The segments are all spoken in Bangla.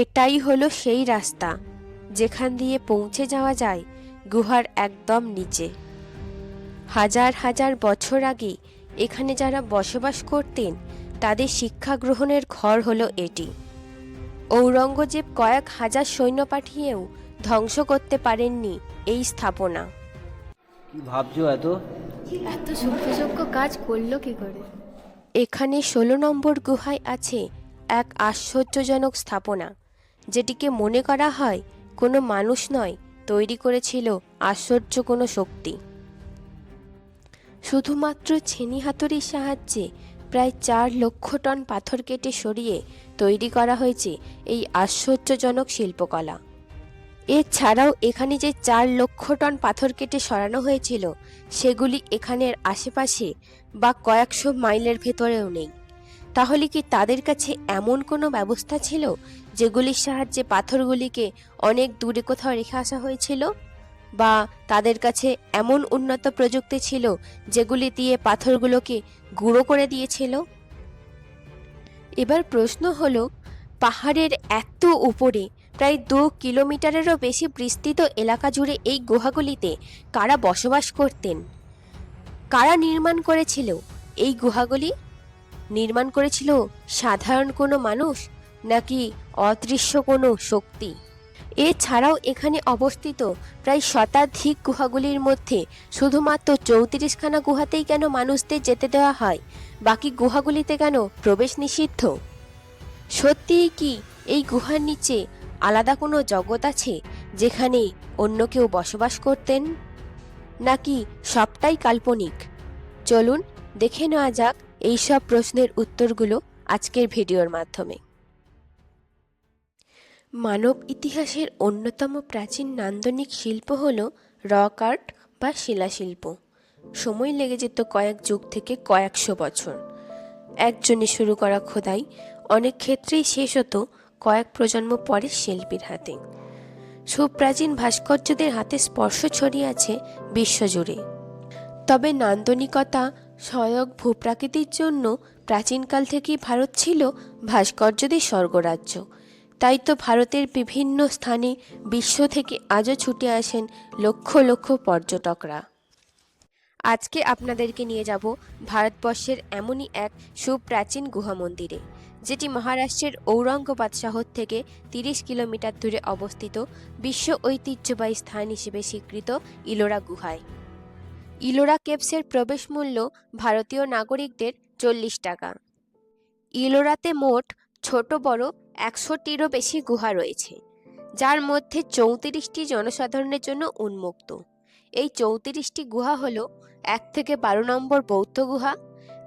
এটাই হলো সেই রাস্তা। যেখান দিয়ে পৌঁছে যাওয়া যায় গুহার একদম নিচে। হাজার হাজার বছর আগে এখানে যারা বসবাস করতেন তাদের শিক্ষা গ্রহণের ঘর হলো এটি। ঔরঙ্গজেব কয়েক হাজার সৈন্য পাঠিয়েও ধ্বংস করতে পারেননি এই স্থাপনা। কি ভাবছ এত? এত কাজ করল কি করে? এখানে ষোলো নম্বর গুহায় আছে এক আশ্চর্যজনক স্থাপনা। যেটিকে মনে করা হয় কোনো মানুষ নয়, তৈরি করেছিল আশ্চর্য কোনো শক্তি। শুধুমাত্র ছেনি হাতুড়ির সাহায্যে প্রায় চার লক্ষ টন পাথর কেটে সরিয়ে তৈরি করা হয়েছে এই আশ্চর্যজনক শিল্পকলা। এছাড়াও এখানে যে চার লক্ষ টন পাথর কেটে সরানো হয়েছিল, সেগুলি এখানের আশেপাশে বা কয়েকশো মাইলের ভেতরেও নেই। তাহলে কি তাদের কাছে এমন কোনো ব্যবস্থা ছিল যেগুলির সাহায্যে পাথরগুলিকে অনেক দূরে কোথাও রেখে আসা হয়েছিল? বা তাদের কাছে এমন উন্নত প্রযুক্তি ছিল যেগুলি দিয়ে পাথরগুলোকে গুঁড়ো করে দিয়েছিল? এবার প্রশ্ন হলো, পাহাড়ের এত উপরে, প্রায় দু কিলোমিটারেরও বেশি বিস্তৃত এলাকা জুড়ে এই গুহাগুলিতে কারা বসবাস করতেন? কারা নির্মাণ করেছিল এই গুহাগুলি? নির্মাণ করেছিল সাধারণ কোনো মানুষ নাকি অদৃশ্য কোনো শক্তি? এছাড়াও এখানে অবস্থিত প্রায় শতাধিক গুহাগুলির মধ্যে শুধুমাত্র চৌত্রিশখানা গুহাতেই কেন মানুষদের যেতে দেওয়া হয়? বাকি গুহাগুলিতে কেন প্রবেশ নিষিদ্ধ? সত্যিই কি এই গুহার নিচে আলাদা কোনো জগৎ আছে যেখানে অন্য কেউ বসবাস করতেন? নাকি সবটাই কাল্পনিক? চলুন দেখে নেওয়া যাক এইসব প্রশ্নের উত্তরগুলো আজকের ভিডিওর মাধ্যমে। মানব ইতিহাসের অন্যতম প্রাচীন নান্দনিক শিল্প হল রক আর্ট বা শিলাশিল্প। সময় লেগে যেত কয়েক যুগ থেকে কয়েকশো বছর। একজনে শুরু করা খোদাই অনেক ক্ষেত্রেই শেষ হতো কয়েক প্রজন্ম পরে শিল্পীর হাতে। সুপ্রাচীন ভাস্কর্যদের হাতে স্পর্শ ছড়িয়ে আছে বিশ্বজুড়ে। তবে নান্দনিকতা সহায়ক ভূপ্রাকৃতির জন্য প্রাচীনকাল থেকেই ভারত ছিল ভাস্কর্যদের স্বর্গরাজ্য। তাই তো ভারতের বিভিন্ন স্থানে বিশ্ব থেকে আজও ছুটে আসেন লক্ষ লক্ষ পর্যটকরা। আজকে আপনাদেরকে নিয়ে যাব ভারতবর্ষের এমনই এক সুপ্রাচীন গুহা মন্দিরে যেটি মহারাষ্ট্রের ঔরঙ্গাবাদ শহর থেকে তিরিশ কিলোমিটার দূরে অবস্থিত বিশ্ব ঐতিহ্যবাহী স্থান হিসেবে স্বীকৃত ইলোরা গুহায়। ইলোরা কেপসের প্রবেশ মূল্য ভারতীয় নাগরিকদের চল্লিশ টাকা। ইলোরাতে মোট ছোট বড় একশোটিরও বেশি গুহা রয়েছে, যার মধ্যে চৌত্রিশটি জনসাধারণের জন্য উন্মুক্ত। এই চৌত্রিশটি গুহা হলো এক থেকে বারো নম্বর বৌদ্ধ গুহা,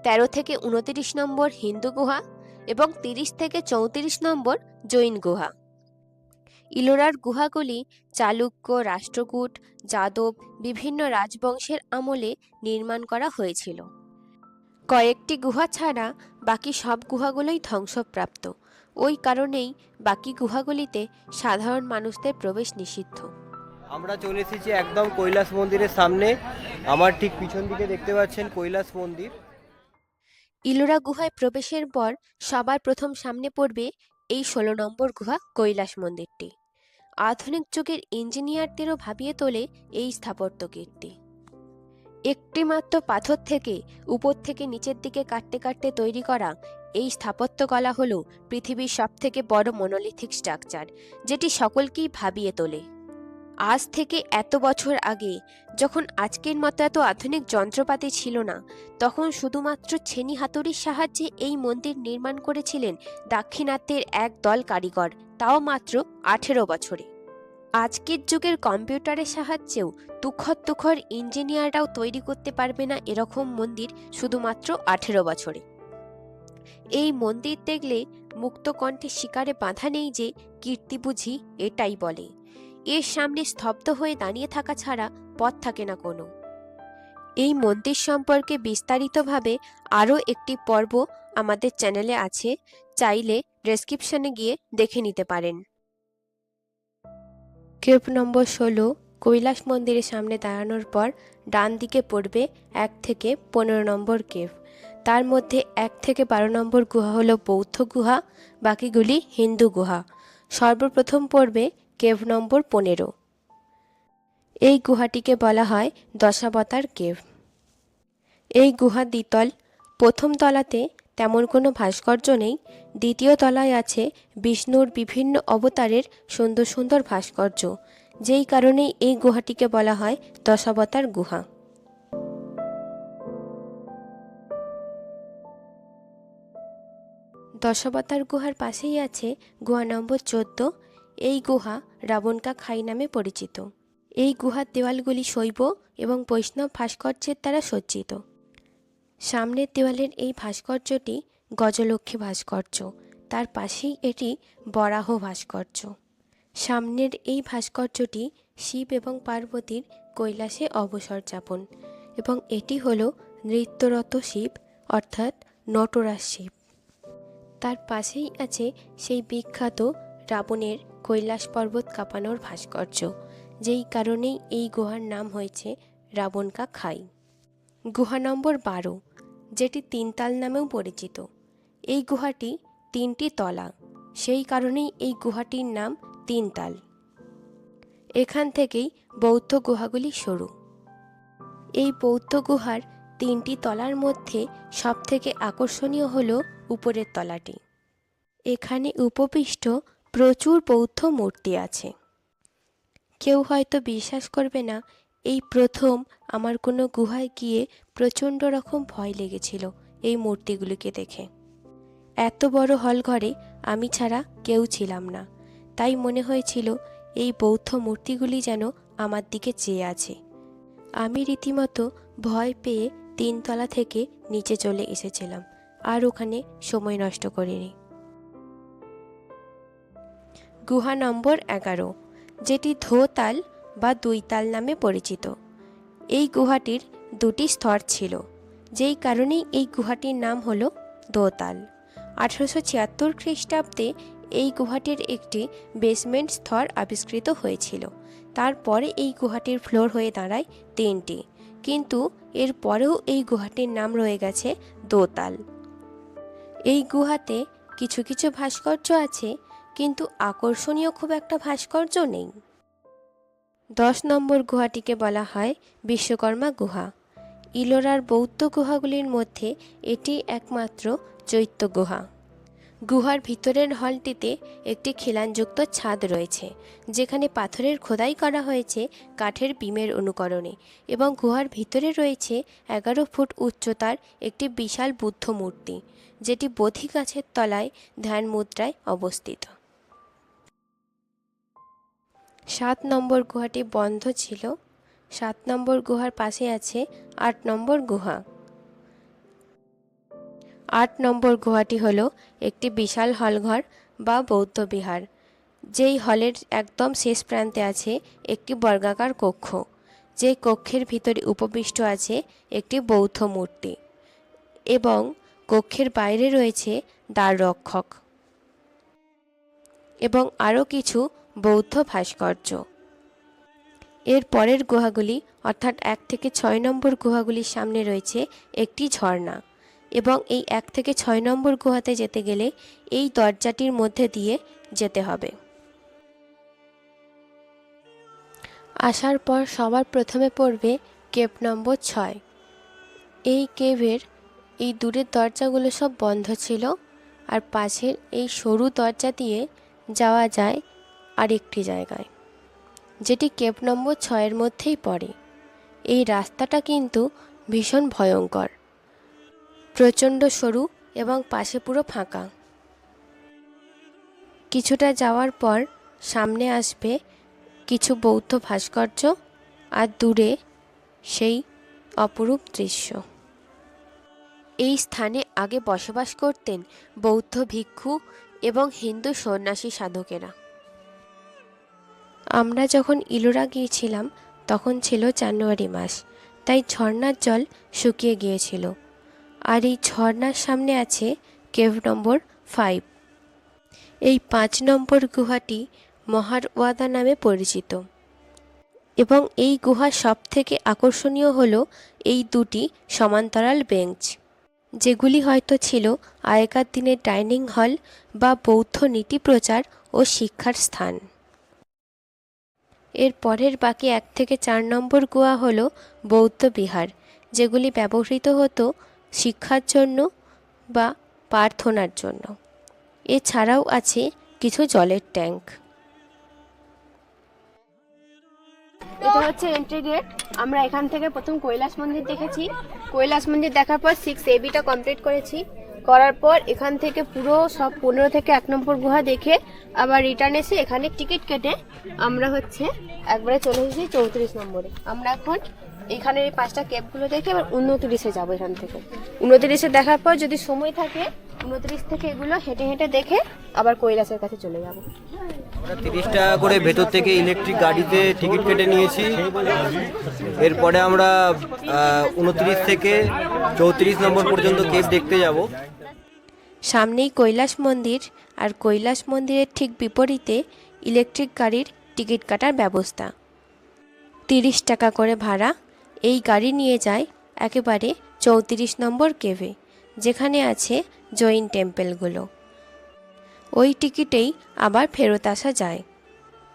তেরো থেকে উনতিরিশ নম্বর হিন্দু গুহা এবং তিরিশ থেকে চৌত্রিশ নম্বর জৈন গুহা। ইলোরার গুহাগুলি চালুক্য রাষ্ট্রকূট যাদব বিভিন্ন রাজবংশের আমলে নির্মাণ করা হয়েছিল। কয়েকটি গুহা ছাড়া বাকি সব গুহাগুলোই ধ্বংসপ্রাপ্ত। ওই কারণেই বাকি গুহাগুলিতে সাধারণ মানুষদের প্রবেশ নিষিদ্ধ। আমরা চলে এসেছি একদম কৈলাস মন্দিরের সামনে। আমার ঠিক পিছন দিকে দেখতে পাচ্ছেন কৈলাস মন্দির। ইলোরা গুহায় প্রবেশের পর সবার প্রথম সামনে পড়বে এই ষোলো নম্বর গুহা কৈলাস মন্দিরটি। আধুনিক যুগের ইঞ্জিনিয়ারদেরও ভাবিয়ে তোলে এই স্থাপত্য কীর্তি। একটি মাত্র পাথর থেকে উপর থেকে নিচের দিকে কাটতে কাটতে তৈরি করা এই স্থাপত্যকলা হল পৃথিবীর সবথেকে বড় মনোলিথিক স্ট্রাকচার যেটি সকলকেই ভাবিয়ে তোলে। আজ থেকে এত বছর আগে যখন আজকের মতো এত আধুনিক যন্ত্রপাতি ছিল না, তখন শুধুমাত্র ছেনি হাতুড়ির সাহায্যে এই মন্দির নির্মাণ করেছিলেন দাক্ষিণাত্যের এক দল কারিগর, তাও মাত্র আঠেরো বছরে। আজকের যুগের কম্পিউটারের সাহায্যেও তুখর তুখর ইঞ্জিনিয়াররাও তৈরি করতে পারবে না এরকম মন্দির শুধুমাত্র আঠেরো বছরে। এই মন্দির দেখলে মুক্ত কণ্ঠে শিকারে বাঁধা নেই যে কীর্তি বুঝি এটাই বলে। এর সামনে স্তব্ধ হয়ে দাঁড়িয়ে থাকা ছাড়া পথ থাকে না কোনো। এই মন্দির সম্পর্কে বিস্তারিতভাবে আরও একটি পর্ব আমাদের চ্যানেলে আছে, চাইলে ডেসক্রিপশনে গিয়ে দেখে নিতে পারেন। কেপ নম্বর ষোলো, কৈলাস মন্দিরের সামনে দাঁড়ানোর পর ডান দিকে পড়বে এক থেকে পনেরো নম্বর কেভ তার মধ্যে এক থেকে বারো নম্বর গুহা হলো বৌদ্ধ গুহা, বাকিগুলি হিন্দু গুহা। সর্বপ্রথম পড়বে কেভ নম্বর পনেরো। এই গুহাটিকে বলা হয় দশাবতার কেভ। এই গুহা দ্বিতল। প্রথম তলাতে তেমন কোনো ভাস্কর্য নেই, দ্বিতীয় তলায় আছে বিষ্ণুর বিভিন্ন অবতারের সুন্দর সুন্দর ভাস্কর্য, যেই কারণে এই গুহাটিকে বলা হয় দশাবতার গুহা। দশাবতার গুহার পাশেই আছে গুহা নম্বর চোদ্দ এই গুহা রাবণকা খাই নামে পরিচিত। এই গুহার দেওয়ালগুলি শৈব এবং বৈষ্ণব ভাস্কর্যের দ্বারা সজ্জিত। সামনের দেওয়ালের এই ভাস্কর্যটি গজলক্ষ্মী ভাস্কর্য, তার পাশেই এটি বরাহ ভাস্কর্য। সামনের এই ভাস্কর্যটি শিব এবং পার্বতীর কৈলাসে অবসর যাপন এবং এটি হল নৃত্যরত শিব, অর্থাৎ নটরাজ শিব। তার পাশেই আছে সেই বিখ্যাত রাবণের কৈলাস পর্বত কাঁপানোর ভাস্কর্য, যেই কারণেই এই গুহার নাম হয়েছে রাবণকা খাই। গুহা নম্বর বারো, যেটি তিনতাল নামেও পরিচিত। এই গুহাটি তিনটি তলা, সেই কারণেই এই গুহাটির নাম তিনতাল। এখান থেকেই বৌদ্ধ গুহাগুলি সরু এই বৌদ্ধ গুহার তিনটি তলার মধ্যে সবথেকে আকর্ষণীয় হল উপরের তলাটি। এখানে উপবিষ্ট প্রচুর বৌদ্ধ মূর্তি আছে। কেউ হয়তো বিশ্বাস করবে না, এই প্রথম আমার কোনো গুহায় গিয়ে প্রচণ্ড রকম ভয় লেগেছিল এই মূর্তিগুলিকে দেখে। এত বড় হল ঘরে আমি ছাড়া কেউ ছিলাম না, তাই মনে হয়েছিল এই বৌদ্ধ মূর্তিগুলি যেন আমার দিকে চেয়ে আছে। আমি রীতিমতো ভয় পেয়ে তিনতলা থেকে নিচে চলে এসেছিলাম, আর ওখানে সময় নষ্ট করিনি। গুহা নম্বর এগারো, যেটি ধোতাল বা দুইতাল নামে পরিচিত। এই গুহাটির দুটি স্তর ছিল, যেই কারণেই এই গুহাটির নাম হলো দোতাল। আঠারোশো ছিয়াত্তর খ্রিস্টাব্দে এই গুহাটির একটি বেসমেন্ট স্তর আবিষ্কৃত হয়েছিল। তারপরে এই গুহাটির ফ্লোর হয়ে দাঁড়ায় তিনটি, কিন্তু এর পরেও এই গুহাটির নাম রয়ে গেছে দোতাল। এই গুহাতে কিছু কিছু ভাস্কর্য আছে কিন্তু আকর্ষণীয় খুব একটা ভাস্কর্য নেই। দশ নম্বর গুহাটিকে বলা হয় বিশ্বকর্মা গুহা। ইলোরার বৌদ্ধ গুহাগুলির মধ্যে এটি একমাত্র চৈত্য গুহা। গুহার ভিতরের হলটিতে একটি খিলানযুক্ত ছাদ রয়েছে, যেখানে পাথরের খোদাই করা হয়েছে কাঠের বিমের অনুকরণে এবং গুহার ভিতরে রয়েছে এগারো ফুট উচ্চতার একটি বিশাল বুদ্ধ মূর্তি যেটি বোধি গাছের তলায় ধ্যান মুদ্রায় অবস্থিত। সাত নম্বর গুহাটি বন্ধ ছিল। সাত নম্বর গুহার পাশে আছে আট নম্বর গুহা। আট নম্বর গুহাটি হলো একটি বিশাল হলঘর বা বৌদ্ধ বিহার, যেই হলের একদম শেষ প্রান্তে আছে একটি বর্গাকার কক্ষ। যেই কক্ষের ভিতরে উপবিষ্ট আছে একটি বৌদ্ধ মূর্তি এবং কক্ষের বাইরে রয়েছে দ্বার রক্ষক। এবং আরও কিছু বৌদ্ধ ভাস্কর্য। এর পরের গুহাগুলি, অর্থাৎ এক থেকে ছয় নম্বর গুহাগুলির সামনে রয়েছে একটি ঝর্ণা এবং এই এক থেকে ছয় নম্বর গুহাতে যেতে গেলে এই দরজাটির মধ্যে দিয়ে যেতে হবে। আসার পর সবার প্রথমে পড়বে কেভ নম্বর ছয়। এই কেভের এই দূরের দরজাগুলো সব বন্ধ ছিল আর পাশের এই সরু দরজা দিয়ে যাওয়া যায় আরেকটি জায়গায়, যেটি কেপ নম্বর ছয়ের মধ্যেই পড়ে। এই রাস্তাটা কিন্তু ভীষণ ভয়ঙ্কর, প্রচণ্ড সরু এবং পাশে পুরো ফাঁকা। কিছুটা যাওয়ার পর সামনে আসবে কিছু বৌদ্ধ ভাস্কর্য আর দূরে সেই অপরূপ দৃশ্য। এই স্থানে আগে বসবাস করতেন বৌদ্ধ ভিক্ষু এবং হিন্দু সন্ন্যাসী সাধকেরা। আমরা যখন ইলোরা গিয়েছিলাম, তখন ছিল জানুয়ারি মাস, তাই ঝর্ণার জল শুকিয়ে গিয়েছিল। আর এই ঝর্ণার সামনে আছে কেভ নম্বর ফাইভ। এই পাঁচ নম্বর গুহাটি মহারওয়াদা নামে পরিচিত। এবং এই গুহা সব থেকে আকর্ষণীয় হল এই দুটি সমান্তরাল বেঞ্চ, যেগুলি হয়তো ছিল আগেকার দিনের ডাইনিং হল বা বৌদ্ধ নীতি প্রচার ও শিক্ষার স্থান। এর পরের বাকি এক থেকে চার নম্বর গুহা হলো বৌদ্ধ বিহার, যেগুলি ব্যবহৃত হতো শিক্ষার জন্য বা প্রার্থনার জন্য। এছাড়াও আছে কিছু জলের ট্যাঙ্ক। এটা হচ্ছে এন্ট্রি গেট আমরা এখান থেকে প্রথম কৈলাস মন্দির দেখেছি। কৈলাস মন্দির দেখার পর সিক্স এবিটা কমপ্লিট করেছি। করার পর এখান থেকে পুরো সব পনেরো থেকে এক নম্বর গুহা দেখে আবার রিটার্ন এসে এখানে টিকিট কেটে আমরা হচ্ছে একবারে চলে এসেছি চৌত্রিশ নম্বরে। আমরা এখন এখানের এই পাঁচটা ক্যাবগুলো দেখে এবার উনত্রিশে যাব এখান থেকে। উনত্রিশে দেখার পর যদি সময় থাকে, উনত্রিশ থেকে এগুলো হেঁটে হেঁটে দেখে আবার কৈলাসের কাছে চলে যাব। তিরিশ টাকা করে ভেতর থেকে ইলেকট্রিক গাড়িতে টিকিট কেটে নিয়েছি। এরপরে আমরা উনত্রিশ থেকে চৌত্রিশ নম্বর পর্যন্ত কেস দেখতে যাব। সামনেই কৈলাস মন্দির আর কৈলাস মন্দিরের ঠিক বিপরীতে ইলেকট্রিক গাড়ির টিকিট কাটার ব্যবস্থা। তিরিশ টাকা করে ভাড়া, এই গাড়ি নিয়ে যায় একেবারে চৌত্রিশ নম্বর কেভে, যেখানে আছে জৈন টেম্পেলগুলো। ওই টিকিটেই আবার ফেরত আসা যায়।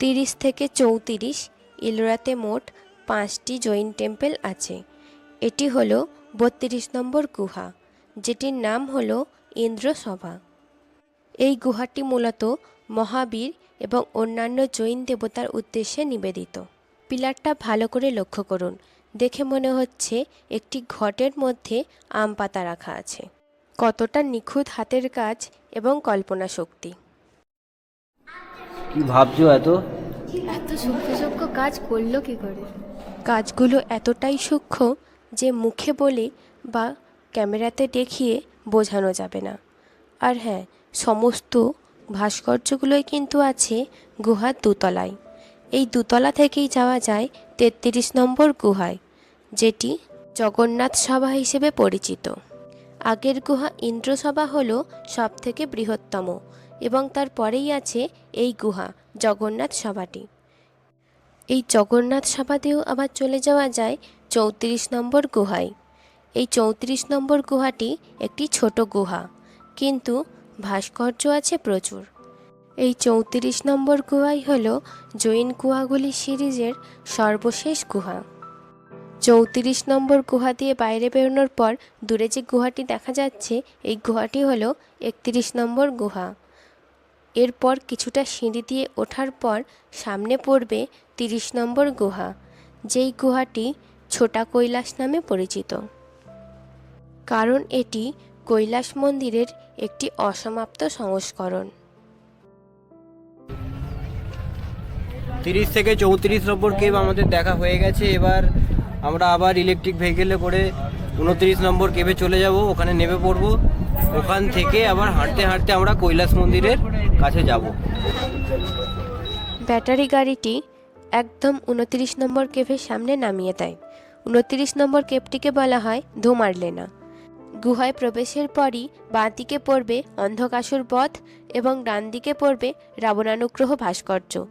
তিরিশ থেকে চৌত্রিশ ইলোরাতে মোট পাঁচটি জৈন টেম্পেল আছে। এটি হলো বত্রিশ নম্বর গুহা, যেটির নাম হলো ইন্দ্রসভা। এই গুহাটি মূলত মহাবীর এবং অন্যান্য জৈন দেবতার উদ্দেশ্যে নিবেদিত। পিলারটা ভালো করে লক্ষ্য করুন। দেখে মনে হচ্ছে একটি ঘটের মধ্যে আম পাতা রাখা আছে। কতটা নিখুঁত হাতের কাজ এবং কল্পনা শক্তি। কি ভাবছ এত? এত সূক্ষ্ম সূক্ষ্ম কাজ করল কি করে? কাজগুলো এতটাই সূক্ষ্ম যে মুখে বলে বা ক্যামেরাতে দেখিয়ে বোঝানো যাবে না। আর হ্যাঁ সমস্ত ভাস্কর্যগুলোই কিন্তু আছে গুহার দুতলায়। এই দুতলা থেকেই যাওয়া যায় তেত্রিশ নম্বর গুহায়, যেটি জগন্নাথ সভা হিসেবে পরিচিত। আগের গুহা ইন্দ্রসভা হলো সবথেকে বৃহত্তম এবং তার পরেই আছে এই গুহা, জগন্নাথ সভাটি। এই জগন্নাথ সভাতেও আবার চলে যাওয়া যায় চৌত্রিশ নম্বর গুহায়। এই চৌত্রিশ নম্বর গুহাটি একটি ছোট গুহা, কিন্তু ভাস্কর্য আছে প্রচুর। এই চৌত্রিশ নম্বর গুহাই হল জৈন গুহাগুলি সিরিজের সর্বশেষ গুহা। চৌত্রিশ নম্বর গুহা দিয়ে বাইরে বেরোনোর পর দূরে যে গুহাটি দেখা যাচ্ছে, এই গুহাটি হল একত্রিশ নম্বর গুহা। এরপর কিছুটা সিঁড়ি দিয়ে ওঠার পর সামনে পড়বে তিরিশ নম্বর গুহা, যেই গুহাটি ছোটা কৈলাস নামে পরিচিত। কারণ এটি কৈলাস মন্দিরের একটি অসমাপ্ত সংস্করণ। তিরিশ থেকে চৌত্রিশ নম্বর কেব আমাদের দেখা হয়ে গেছে। এবার আমরা আবার ইলেকট্রিক ভেহিকেলে করে উনত্রিশ নম্বর কেবে চলে যাব। ওখানে নেমে পড়ব। ওখান থেকে আবার হাঁটতে হাঁটতে আমরা কৈলাস মন্দিরের কাছে যাব। ব্যাটারি গাড়িটি একদম উনত্রিশ নম্বর কেভের সামনে নামিয়ে দেয়। উনত্রিশ নম্বর কেভটিকে বলা হয় ধুমারলেনা। গুহায় প্রবেশের পরই বাঁ দিকে পড়বে অন্ধকাসুর বধ এবং ডান দিকে পড়বে রাবণানুগ্রহ ভাস্কর্য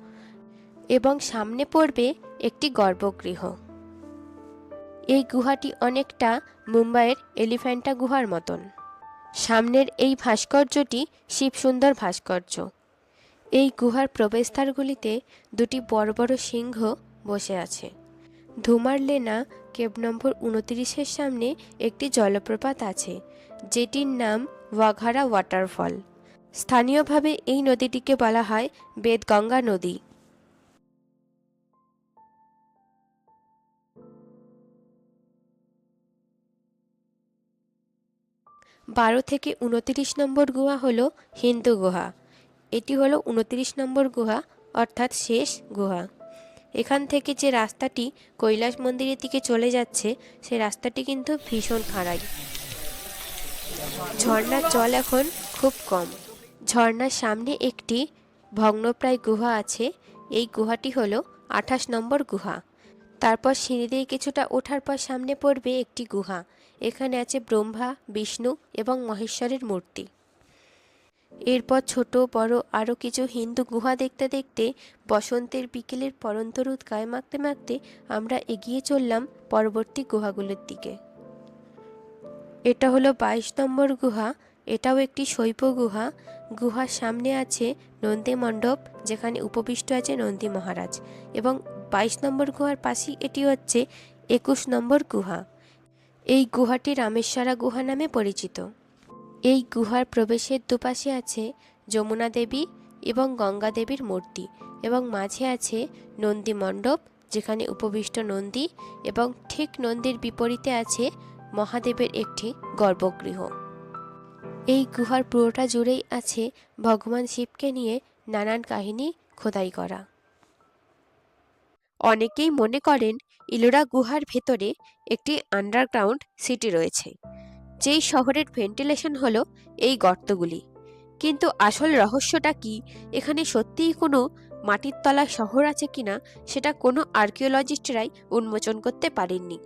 এবং সামনে পড়বে একটি গর্ভগৃহ। এই গুহাটি অনেকটা মুম্বাইয়ের এলিফ্যান্টা গুহার মতন। সামনের এই ভাস্কর্যটি শিবসুন্দর ভাস্কর্য। এই গুহার প্রবেশদ্বারগুলিতে দুটি বড় বড় সিংহ বসে আছে। ধুমার লেনা কেব নম্বর উনতিরিশের সামনে একটি জলপ্রপাত আছে, যেটির নাম ওয়াঘারা ওয়াটারফল। স্থানীয়ভাবে এই নদীটিকে বলা হয় বেদগঙ্গা নদী। বারো থেকে উনতিরিশ নম্বর গুহা হলো হিন্দু গুহা। এটি হলো উনতিরিশ নম্বর গুহা, অর্থাৎ শেষ গুহা। এখান থেকে যে রাস্তাটি কৈলাস মন্দিরের দিকে চলে যাচ্ছে সেই রাস্তাটি কিন্তু ভীষণ খাড়াই। ঝর্ণার জল এখন খুব কম। ঝর্ণার সামনে একটি ভগ্নপ্রায় গুহা আছে। এই গুহাটি হলো আঠাশ নম্বর গুহা। তারপর সিঁড়ি দিয়ে কিছুটা ওঠার পর সামনে পড়বে একটি গুহা। এখানে আছে ব্রহ্মা, বিষ্ণু এবং মহেশ্বরের মূর্তি। এরপর ছোট, বড়, আরও কিছু হিন্দু গুহা দেখতে দেখতে বসন্তের বিকেলের পরন্ত রোদ গায়ে মাখতে মাখতে আমরা এগিয়ে চললাম পরবর্তী গুহাগুলোর দিকে। এটা হলো বাইশ নম্বর গুহা, এটাও একটি শৈব গুহা। গুহার সামনে আছে নন্দী মণ্ডপ, যেখানে উপবিষ্ট আছে নন্দী মহারাজ। এবং বাইশ নম্বর গুহার পাশেই এটি হচ্ছে একুশ নম্বর গুহা। এই গুহাটি রামেশ্বরা গুহা নামে পরিচিত। এই গুহার প্রবেশের দুপাশে আছে যমুনা দেবী এবং গঙ্গা দেবীর মূর্তি এবং মাঝে আছে নন্দী মণ্ডপ, যেখানে উপবিষ্ট নন্দী এবং ঠিক নন্দীর বিপরীতে আছে মহাদেবের একটি গর্ভগৃহ। এই গুহার পুরোটা জুড়েই আছে ভগবান শিবকে নিয়ে নানান কাহিনী খোদাই করা। অনেকেই মনে করেন, ইলোরা গুহার ভেতরে একটি আন্ডারগ্রাউন্ড সিটি রয়েছে। যেই শহরের ভেন্টিলেশন হলো এই গর্তগুলি। কিন্তু আসল রহস্যটা কি? এখানে সত্যিই কোনো মাটির তলা শহর আছে কিনা সেটা কোনো আর্কিওলজিস্টরাই উন্মোচন করতে পারেননি।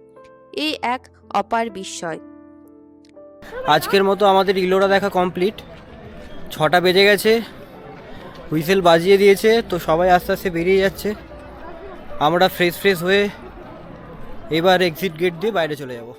এই এক অপার বিস্ময়। আজকের মতো আমাদের ইলোরা দেখা কমপ্লিট। ছটা বেজে গেছে, হুইসেল বাজিয়ে দিয়েছে, তো সবাই আস্তে আস্তে বেরিয়ে যাচ্ছে। আমরা ফ্রেশ ফ্রেশ হয়ে এবার এক্সিট গেট দিয়ে বাইরে চলে যাব।